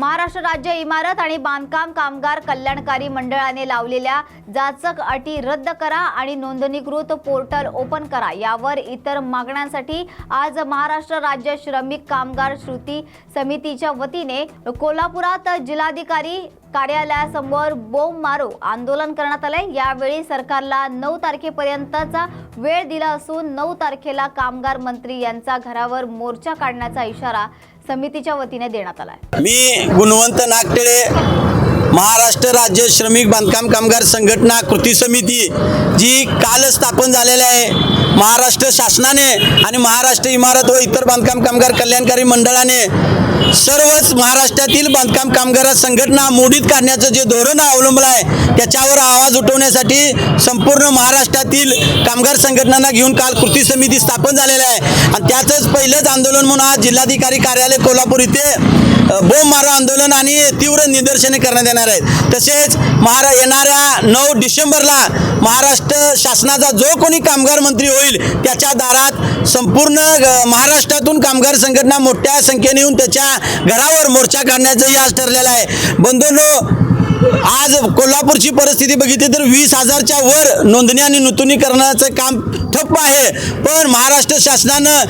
महाराष्ट्र राज्य इमारत आणि बांधकाम कामगार कल्याणकारी मंडळाने लावलेल्या जाचक अटी रद्द करा आणि नोंदणीकृत पोर्टल ओपन करा. यावर इतर मागण्यांसाठी आज महाराष्ट्र राज्य श्रमिक कामगार श्रुती समितीच्या वतीने कोल्हापुरात जिल्हाधिकारी कार्यालयासमोर बोंब मारो आंदोलन करण्यात आले यावेळी सरकारला नऊ तारखेपर्यंतचा वेळ दिला असून नऊ तारखेला कामगार मंत्री यांचा घरावर मोर्चा काढण्याचा इशारा समितीच्या वतीने देण्यात आलाय. मी गुणवंत नागटेळे महाराष्ट्र राज्य श्रमिक बांधकाम कामगार संघटना कृती समिती जी काल स्थापन झालेली आहे. महाराष्ट्र शासनाने आणि महाराष्ट्र इमारत व इतर बांधकाम कामगार कल्याणकारी मंडळाने सर्वच महाराष्ट्रातील बांधकाम कामगार संघटना मोडीत काढण्याचं जे धोरण अवलंबलं आहे त्याच्यावर आवाज उठवण्यासाठी संपूर्ण महाराष्ट्रातील कामगार संघटनांना घेऊन काल कृती समिती स्थापन झालेली आहे. आणि त्याचंच पहिलंच आंदोलन म्हणून आज जिल्हाधिकारी कार्यालय कोल्हापूर इथे अ, बोंब मारो आंदोलन आणि तीव्र निदर्शने करण्यात येणार आहेत. तसेच महारा येणाऱ्या नऊ डिसेंबरला महाराष्ट्र शासनाचा जो कोणी कामगार मंत्री होईल त्याच्या दारात संपूर्ण महाराष्ट्रातून कामगार संघटना मोठ्या संख्येने येऊन त्याच्या घरावर मोर्चा काढण्याचंही आज ठरलेलं आहे. बंधूंनो आज कोल्हापूरची परिस्थिती बघितली तर वीस हजारच्या वर नोंदणी आणि नूतनीकरणाचं काम ठप्प आहे. पण महाराष्ट्र शासनानं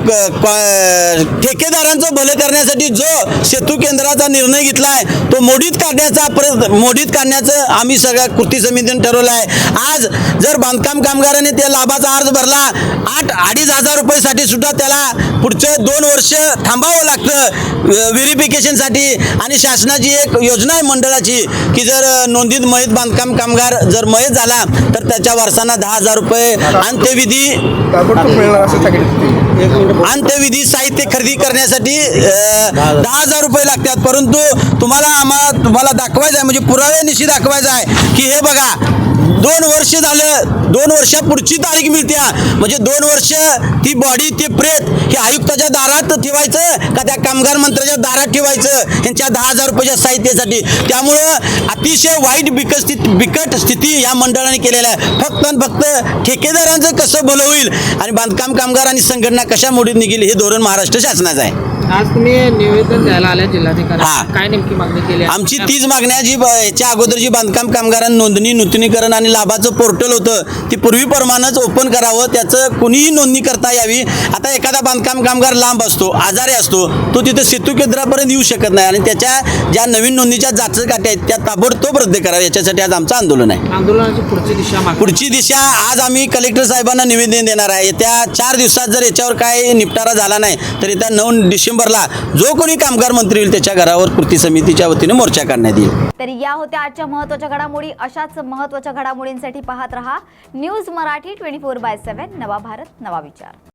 क- ठेकेदारांचं भलं करण्यासाठी जो सेतू केंद्राचा निर्णय घेतला आहे तो मोडीत काढण्याचा प्र मोडीत काढण्याचं आम्ही सगळ्या कृती समितीने ठरवलं आहे. आज जर बांधकाम कामगाराने त्या लाभाचा अर्ज भरला आठ अडीच हजार रुपयेसाठी सुद्धा त्याला पुढचे दोन वर्ष थांबावं लागतं व्हेरिफिकेशनसाठी आणि शासनाची एक योजना आहे मंडळाची की जर नोंदीत मयत बांधकाम कामगार जर मयत झाला तर त्याच्या वारसांना दहा हजार रुपये अंत्यविधी अंत्यविधी साहित्य खरेदी करण्यासाठी अ, दहा हजार. रुपये लागतात. परंतु तुम्हाला आम्हाला तुम्हाला दाखवायचं आहे म्हणजे पुराव्यानिशी दाखवायचं आहे की हे बघा दोन वर्ष झालं दोन वर्षा पुढची तारीख मिळत्या. म्हणजे दोन वर्ष ती बॉडी ते प्रेत हे आयुक्ताच्या दारात ठेवायचं का त्या कामगार मंत्र्याच्या दारात ठेवायचं? यांच्या दहा हजार रुपयाच्या साहित्यासाठी. त्यामुळं अतिशय वाईट बिकट बिकट स्थिती या मंडळाने केलेल्या आहे. फक्त आणि फक्त ठेकेदारांचं कसं भलं होईल? आणि बांधकाम कामगार आणि संघटना कशा मोडीत निघेल हे धोरण महाराष्ट्र शासनाचं आहे. आज तुम्ही निवेदन द्यायला आल्या जिल्हाधिकारी. काय नेमकी मागणी केली आहे? आमची तीच मागणी आहे जी ह्याच्या अगोदर जी बांधकाम कामगारांना नोंदणी नूतनीकरण आणि लाभाचं पोर्टल होतं ती पूर्वीप्रमाणेच ओपन करावं त्याचं कुणीही नोंदणी करता यावी. आता एखादा बांधकाम कामगार लांब असतो आजारी असतो तो तिथं सेतू केंद्रापर्यंत येऊ शकत नाही आणि त्याच्या ज्या नवीन नोंदणीच्या जाचक काट्या आहेत त्या ताबडतोब रद्द कराव्या. याच्यासाठी आज आमचं आंदोलन आहे. आंदोलनाची पुढची दिशा पुढची दिशा आज आम्ही कलेक्टर साहेबांना निवेदन देणार आहे. येत्या चार दिवसात जर याच्यावर काय निपटारा झाला नाही तर येत्या नऊ नोव्हेंबरला जो कोणी कामगार मंत्री होईल त्याच्या घरावर कृती समितीच्या वतीने मोर्चा काढण्यात येईल. तर या होत्या आजच्या महत्त्वाच्या घडामोडी. अशाच महत्त्वाच्या घडामोडींसाठी पाहत रहा news Marathi twenty four by seven. नवा भारत नवा विचार.